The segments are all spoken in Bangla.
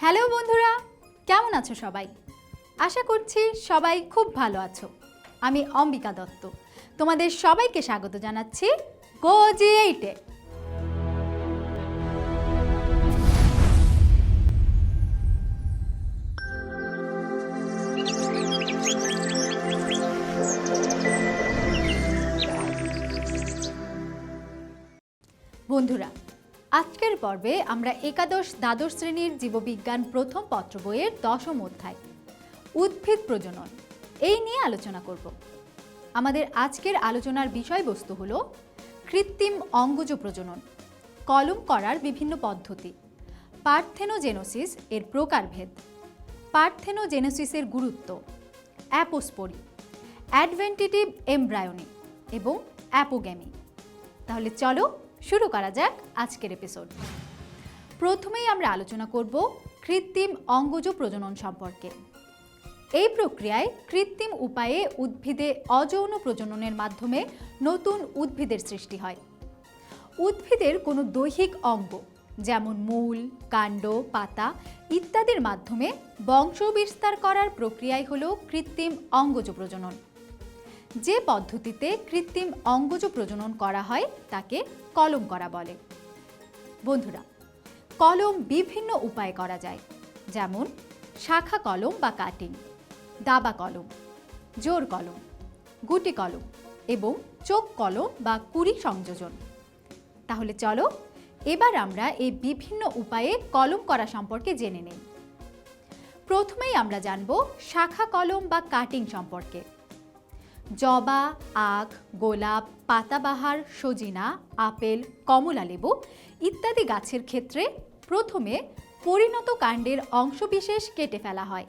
হ্যালো বন্ধুরা, কেমন আছো সবাই? আশা করছি সবাই খুব ভালো আছো। আমি অম্বিকা দত্ত, তোমাদের সবাইকে স্বাগত জানাচ্ছি গোজি এইটে। বন্ধুরা আজকের পর্বে আমরা একাদশ দ্বাদশ শ্রেণির জীববিজ্ঞান প্রথম পত্র বইয়ের দশম অধ্যায়, উদ্ভিদ প্রজনন, এই নিয়ে আলোচনা করব। আমাদের আজকের আলোচনার বিষয়বস্তু হল কৃত্রিম অঙ্গজ প্রজনন, কলম করার বিভিন্ন পদ্ধতি, পার্থেনোজেনোসিস এর প্রকারভেদ, পার্থেনোজেনোসিসের গুরুত্ব, অ্যাপোস্পোরি, অ্যাডভেন্টিটিভ এমব্রায়োনি এবং অ্যাপোগ্যামি। তাহলে চলো শুরু করা যাক আজকের এপিসোড প্রথমেই আমরা আলোচনা করব কৃত্রিম অঙ্গজ প্রজনন সম্পর্কে। এই প্রক্রিয়ায় কৃত্রিম উপায়ে উদ্ভিদে অযৌন প্রজননের মাধ্যমে নতুন উদ্ভিদের সৃষ্টি হয়। উদ্ভিদের কোনো দৈহিক অঙ্গ, যেমন মূল, কাণ্ড, পাতা ইত্যাদির মাধ্যমে বংশ বিস্তার করার প্রক্রিয়াই হল কৃত্রিম অঙ্গজ প্রজনন। যে পদ্ধতিতে কৃত্রিম অঙ্গজ প্রজনন করা হয়, তাকে কলম করা বলে। বন্ধুরা, কলম বিভিন্ন উপায়ে করা যায়। যেমন, শাখা কলম বা কাটিং, দাবা কলম, জোর কলম, গুটি কলম এবং চোখ কলম বা কুড়ি সংযোজন। তাহলে চলো, এবার আমরা এই বিভিন্ন উপায়ে কলম করা সম্পর্কে জেনে নেই। প্রথমেই আমরা জানব শাখা কলম বা কাটিং সম্পর্কে। জবা, আখ, গোলাপ, পাতাবাহার, সজিনা, আপেল, কমলা লেবু ইত্যাদি গাছের ক্ষেত্রে প্রথমে পরিণত কাণ্ডের অংশবিশেষ কেটে ফেলা হয়।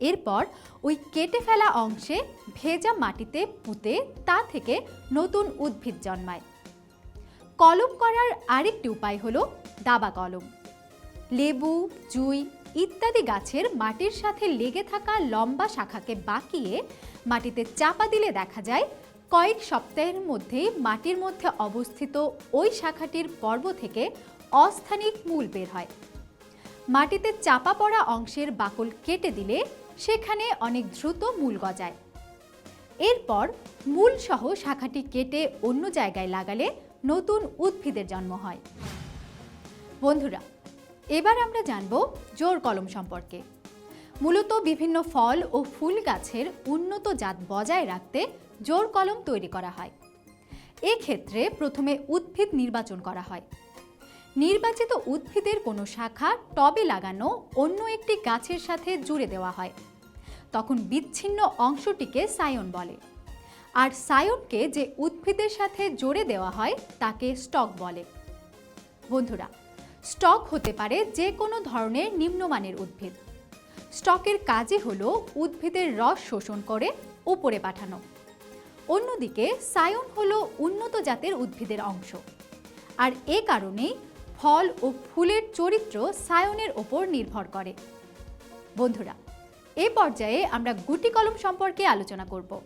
এরপর ওই কেটে ফেলা অংশে ভেজা মাটিতে পুঁতে তা থেকে নতুন উদ্ভিদ জন্মায়। কলম করার আরেকটি উপায় হলো দাবা কলম। লেবু, জুই ইত্যাদি গাছের মাটির সাথে লেগে থাকা লম্বা শাখাকে বাঁকিয়ে মাটিতে চাপা দিলে দেখা যায়, কয়েক সপ্তাহের মধ্যেই মাটির মধ্যে অবস্থিত ওই শাখাটির পর্ব থেকে অস্থানিক মূল বের হয়। মাটিতে চাপা পড়া অংশের বাকল কেটে দিলে সেখানে অনেক দ্রুত মূল গজায়। এরপর মূল সহ শাখাটি কেটে অন্য জায়গায় লাগালে নতুন উদ্ভিদের জন্ম হয়। বন্ধুরা, এবার আমরা জানব জোর কলম সম্পর্কে। মূলত বিভিন্ন ফল ও ফুল গাছের উন্নত জাত বজায় রাখতে জোর কলম তৈরি করা হয়। এক্ষেত্রে প্রথমে উদ্ভিদ নির্বাচন করা হয়। নির্বাচিত উদ্ভিদের কোনো শাখা টবে লাগানো অন্য একটি গাছের সাথে জুড়ে দেওয়া হয়। তখন বিচ্ছিন্ন অংশটিকে সায়ন বলে। আর সায়নকে যে উদ্ভিদের সাথে জোড়ে দেওয়া হয়, তাকে স্টক বলে। বন্ধুরা, স্টক হতে পারে যে কোনো ধরনের নিম্নমানের উদ্ভিদ। স্টকের কাজই হলো উদ্ভিদের রস শোষণ করে উপরে পাঠানো। অন্যদিকে, সায়ন হলো উন্নত জাতের উদ্ভিদের অংশ। আর এ কারণেই ফল ও ফুলের চরিত্র সায়নের ওপর নির্ভর করে। বন্ধুরা, এ পর্যায়ে আমরা গুটি কলম সম্পর্কে আলোচনা করব।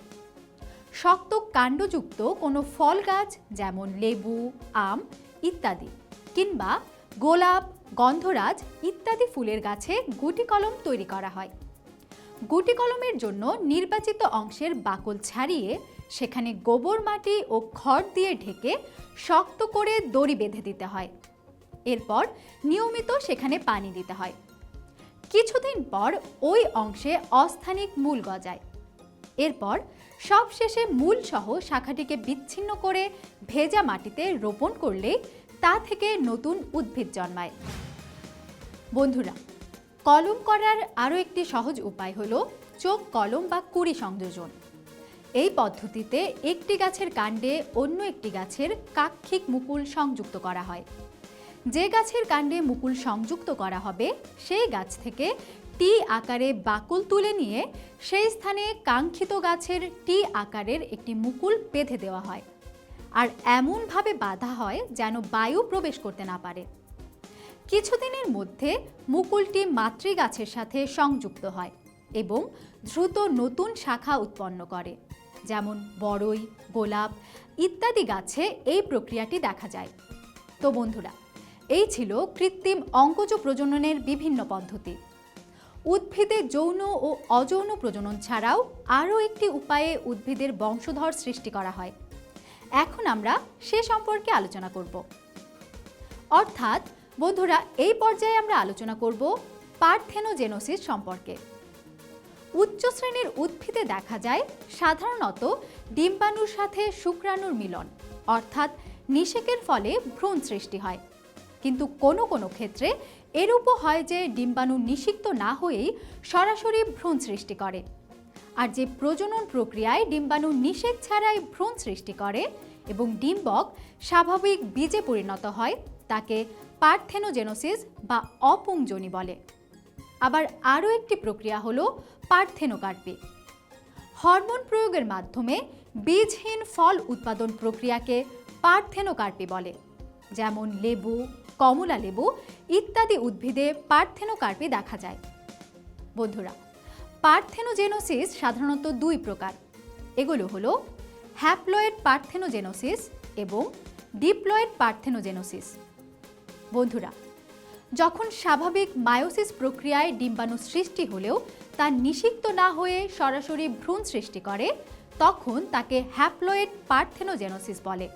শক্ত কাণ্ডযুক্ত কোনো ফল গাছ, যেমন লেবু, আম ইত্যাদি, কিংবা গোলাপ গন্ধরাজ ইত্যাদি ফুলের গাছে গুটি কলম তৈরি করা হয়। গুটি কলমের জন্য নির্বাচিত অংশের বাকল ছাড়িয়ে সেখানে গোবর, মাটি ও খড় দিয়ে ঢেকে শক্ত করে দড়ি বেঁধে দিতে হয়। এরপর নিয়মিত সেখানে পানি দিতে হয়। কিছুদিন পর ওই অংশে অস্থানিক মূল গজায়। এরপর সবশেষে মূল সহ শাখাটিকে বিচ্ছিন্ন করে ভেজা মাটিতে রোপণ করলে তা থেকে নতুন উদ্ভিদ জন্মায়। বন্ধুরা, কলম করার আরও একটি সহজ উপায় হলো চোখ কলম বা কুড়ি সংযোজন। এই পদ্ধতিতে একটি গাছের কাণ্ডে অন্য একটি গাছের কাক্ষিক মুকুল সংযুক্ত করা হয়। যে গাছের কাণ্ডে মুকুল সংযুক্ত করা হবে, সেই গাছ থেকে টি আকারে বাকুল তুলে নিয়ে সেই স্থানে কাঙ্ক্ষিত গাছের টি আকারের একটি মুকুল বেঁধে দেওয়া হয়। আর এমনভাবে বাঁধা হয় যেন বায়ু প্রবেশ করতে না পারে। কিছুদিনের মধ্যে মুকুলটি মাতৃগাছের সাথে সংযুক্ত হয় এবং দ্রুত নতুন শাখা উৎপন্ন করে, যেমন বড়ই, গোলাপ ইত্যাদি গাছে এই প্রক্রিয়াটি দেখা যায়। তো বন্ধুরা, এই ছিল কৃত্রিম অঙ্কজ প্রজননের বিভিন্ন পদ্ধতি। উদ্ভিদে যৌন ও অযৌন প্রজনন ছাড়াও আরও একটি উপায়ে উদ্ভিদের বংশধর সৃষ্টি করা হয়। এখন আমরা সে সম্পর্কে আলোচনা করব। অর্থাৎ, বন্ধুরা, এই পর্যায়ে আমরা আলোচনা করব পার্থেনোজেনোসিস সম্পর্কে। উচ্চ শ্রেণির উদ্ভিদে দেখা যায় সাধারণত ডিম্বাণুর সাথে শুক্রাণুর মিলন, অর্থাৎ নিষেকের ফলে ভ্রূণ সৃষ্টি হয়। কিন্তু কোনো কোনো ক্ষেত্রে এরূপও হয় যে ডিম্বাণু নিষিক্ত না হয়েই সরাসরি ভ্রূণ সৃষ্টি করে। আর যে প্রজনন প্রক্রিয়ায় ডিম্বাণু নিষেক ছাড়াই ভ্রূণ সৃষ্টি করে এবং ডিম্বক স্বাভাবিক বীজে পরিণত হয়, তাকে পার্থেনোজেনোসিস বা অপুংজনি বলে। আবার আরও একটি প্রক্রিয়া হল পার্থেনোকার্পি। হরমোন প্রয়োগের মাধ্যমে বীজহীন ফল উৎপাদন প্রক্রিয়াকে পার্থেনোকার্পি বলে, যেমন লেবু কমলা লেবু ইত্যাদি উদ্ভিদে পার্থেনোকার্পি দেখা যায়। বন্ধুরা পার্থেনোজেনোসিস সাধারণত দুই প্রকার। এগুলো হলো হ্যাপ্লয়েড পার্থেনোজেনোসিস এবং ডিপ্লয়েড পার্থেনোজেনোসিস। বন্ধুরা, যখন স্বাভাবিক মায়োসিস প্রক্রিয়ায় ডিম্বাণু সৃষ্টি হলেও তা নিষিক্ত না হয়ে সরাসরি ভ্রূণ সৃষ্টি করে, তখন তাকে হ্যাপ্লয়েড পার্থেনোজেনোসিস বলে।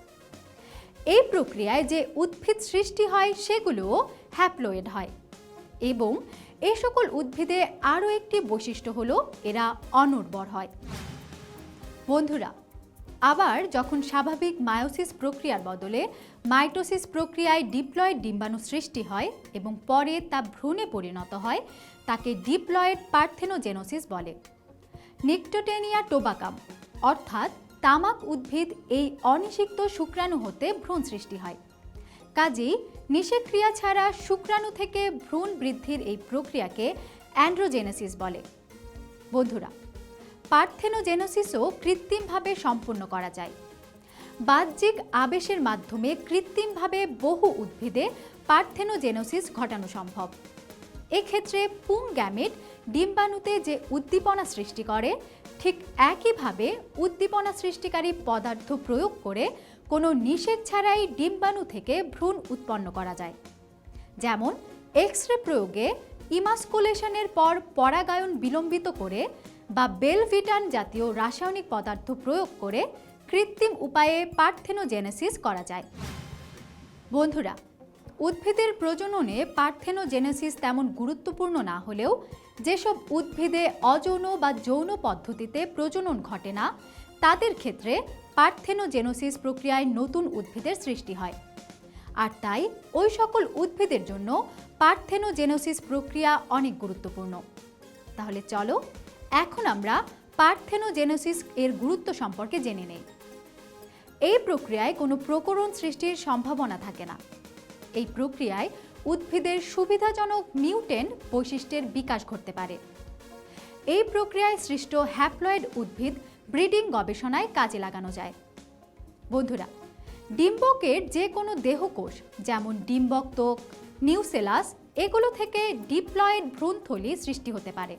এই প্রক্রিয়ায় যে উদ্ভিদ সৃষ্টি হয়, সেগুলোও হ্যাপ্লয়েড হয় এবং এ সকল উদ্ভিদে আরও একটি বৈশিষ্ট্য হলো এরা অনুর্বর হয়। বন্ধুরা, আবার যখন স্বাভাবিক মায়োসিস প্রক্রিয়ার বদলে মাইটোসিস প্রক্রিয়ায় ডিপ্লয়েড ডিম্বাণু সৃষ্টি হয় এবং পরে তা ভ্রূণে পরিণত হয়, তাকে ডিপ্লয়েড পার্থেনোজেনোসিস বলে। নিকটোটেনিয়া টোবাকাম, অর্থাৎ তামাক উদ্ভিদ এই অনিষিক্ত শুক্রাণু হতে ভ্রূণ সৃষ্টি হয়। কাজেই নিষেক্রিয়া ছাড়া শুক্রাণু থেকে ভ্রূণ বৃদ্ধির এই প্রক্রিয়াকে অ্যান্ড্রোজেনেসিস বলে। বন্ধুরা, পার্থেনোজেনোসিসও কৃত্রিমভাবে সম্পূর্ণ করা যায়। বাহ্যিক আবেশের মাধ্যমে কৃত্রিমভাবে বহু উদ্ভিদে পার্থেনোজেনোসিস ঘটানো সম্ভব। এক্ষেত্রে পুং গ্যামেট ডিম্বাণুতে যে উদ্দীপনা সৃষ্টি করে, ঠিক একইভাবে উদ্দীপনা সৃষ্টিকারী পদার্থ প্রয়োগ করে কোনো নিষেধ ছাড়াই ডিম্বাণু থেকে ভ্রূণ উৎপন্ন করা যায়। যেমন এক্স রে প্রয়োগে ইমাস্কুলেশনের পর পরাগায়ন বিলম্বিত করে বা বেলভিটান জাতীয় রাসায়নিক পদার্থ প্রয়োগ করে কৃত্রিম উপায়ে পার্থেনোজেনেসিস করা যায়। বন্ধুরা উদ্ভিদের প্রজননে পার্থেনোজেনেসিস তেমন গুরুত্বপূর্ণ না হলেও যেসব উদ্ভিদে অযৌন বা যৌন পদ্ধতিতে প্রজনন ঘটে না, তাদের ক্ষেত্রে পার্থেনোজেনোসিস প্রক্রিয়ায় নতুন উদ্ভিদের সৃষ্টি হয়। আর তাই ওই সকল উদ্ভিদের জন্য পার্থেনোজেনোসিস প্রক্রিয়া অনেক গুরুত্বপূর্ণ। তাহলে চলো, এখন আমরা পার্থেনোজেনোসিস এর গুরুত্ব সম্পর্কে জেনে নেই। এই প্রক্রিয়ায় কোনো প্রকরণ সৃষ্টির সম্ভাবনা থাকে না। এই প্রক্রিয়ায় উদ্ভিদের সুবিধাজনক মিউটেন্ট বৈশিষ্ট্যের বিকাশ ঘটতে পারে। এই প্রক্রিয়ায় সৃষ্ট হ্যাপ্লয়েড উদ্ভিদ ব্রিডিং গবেষণায় কাজে লাগানো যায়। বন্ধুরা, ডিম্বকের যে কোনো দেহকোষ, যেমন ডিম্বক ত্বক, নিউসেলাস, এগুলো থেকে ডিপ্লয়েড ভ্রূণথলি সৃষ্টি হতে পারে।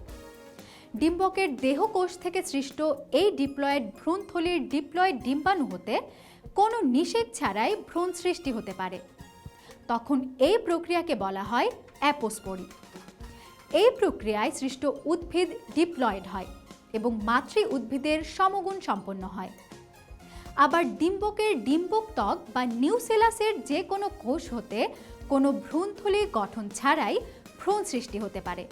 ডিম্বকের দেহকোষ থেকে সৃষ্ট এই ডিপ্লয়েড ভ্রূণথলির ডিপ্লয়েড ডিম্বাণু হতে কোনো নিষেধ ছাড়াই ভ্রূণ সৃষ্টি হতে পারে। তখন এই প্রক্রিয়াকে বলা হয় অ্যাপোস্পোরি এই প্রক্রিয়ায় সৃষ্ট উদ্ভিদ ডিপ্লয়েড হয় এবং মাতৃ উদ্ভিদের সমগুণ সম্পন্ন হয়। আবার ডিম্বকের ডিম্বক ত্বক বা নিউসেলাসের যে কোনো কোষ হতে কোনো ভ্রূণথলি গঠন ছাড়াই ভ্রূণ সৃষ্টি হতে পারে।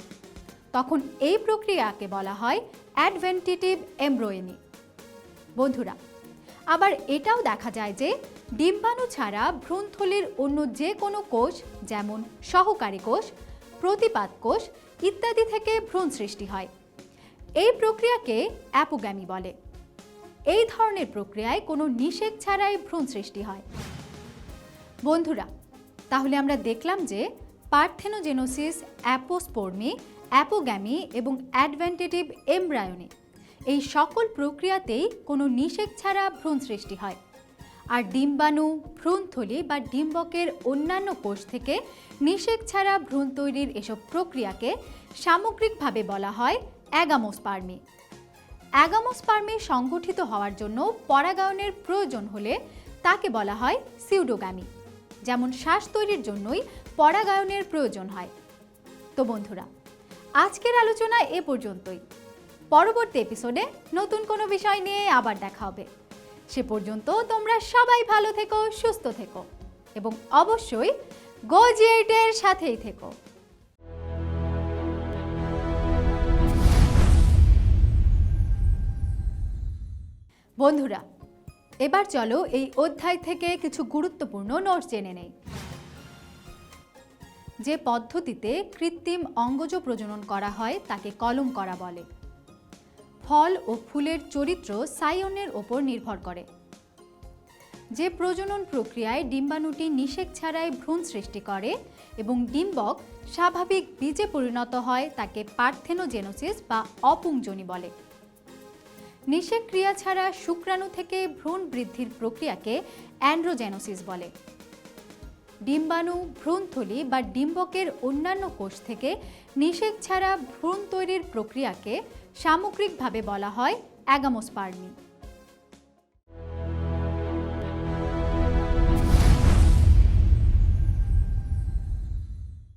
তখন এই প্রক্রিয়াকে বলা হয় অ্যাডভেন্টিটিভ এমব্রোয়েনি। বন্ধুরা, আবার এটাও দেখা যায় যে ডিম্বাণু ছাড়া ভ্রূণথলির অন্য যে কোনো কোষ, যেমন সহকারী কোষ প্রতিপাদ কোষ ইত্যাদি থেকে ভ্রূণ সৃষ্টি হয়। এই প্রক্রিয়াকে অ্যাপোগ্যামি বলে। এই ধরনের প্রক্রিয়ায় কোনো নিষেধ ছাড়াই ভ্রূণ সৃষ্টি হয়। বন্ধুরা, তাহলে আমরা দেখলাম যে পার্থেনোজেনোসিস, অ্যাপোস্পোর্মি, অ্যাপোগ্যামি এবং অ্যাডভেন্টেটিভ এমব্রায়োনি এই সকল প্রক্রিয়াতেই কোনো নিষেক ছাড়া ভ্রূণ সৃষ্টি হয়। আর ডিম্বাণু, ভ্রূণথলি বা ডিম্বকের অন্যান্য কোষ থেকে নিষেক ছাড়া ভ্রূণ তৈরির এসব প্রক্রিয়াকে সামগ্রিকভাবে বলা হয় অ্যাগামোস্পার্মি। অ্যাগামোস্পার্মি সংগঠিত হওয়ার জন্য পরাগায়নের প্রয়োজন হলে তাকে বলা হয় সিউডোগামি। যেমন শ্বাস তৈরির জন্যই পরাগায়নের প্রয়োজন হয়। তো বন্ধুরা, আজকের আলোচনা এ পর্যন্তই। পরবর্তী এপিসোডে নতুন কোনো বিষয় নিয়ে আবার দেখা হবে। সে পর্যন্ত তোমরা সবাই ভালো থেকো, সুস্থ থেকো এবং অবশ্যই গো জিএইটের সাথেই থেকো। বন্ধুরা, এবার চলো এই অধ্যায় থেকে কিছু গুরুত্বপূর্ণ নোটস জেনে নেই। যে পদ্ধতিতে কৃত্রিম অঙ্গজ প্রজনন করা হয়, তাকে কলম করা বলে। ফল ও ফুলের চরিত্র সাইয়নের ওপর নির্ভর করে। যে প্রজনন প্রক্রিয়ায় ডিম্বাণুটি নিষেক ছাড়াই ভ্রূণ সৃষ্টি করে এবং ডিম্বক স্বাভাবিক বীজে পরিণত হয় তাকে পার্থেনোজেনোসিস বা অপুংজনি বলে। নিষেক ক্রিয়া ছাড়া শুক্রাণু থেকে ভ্রূণ বৃদ্ধির প্রক্রিয়াকে অ্যান্ড্রোজেনোসিস বলে। ডিম্বাণু, ভ্রূণথলি বা ডিম্বকের অন্যান্য কোষ থেকে নিষেক ছাড়া ভ্রূণ তৈরির প্রক্রিয়াকে সামগ্রিকভাবে বলা হয় অ্যাগামোস্পার্মি।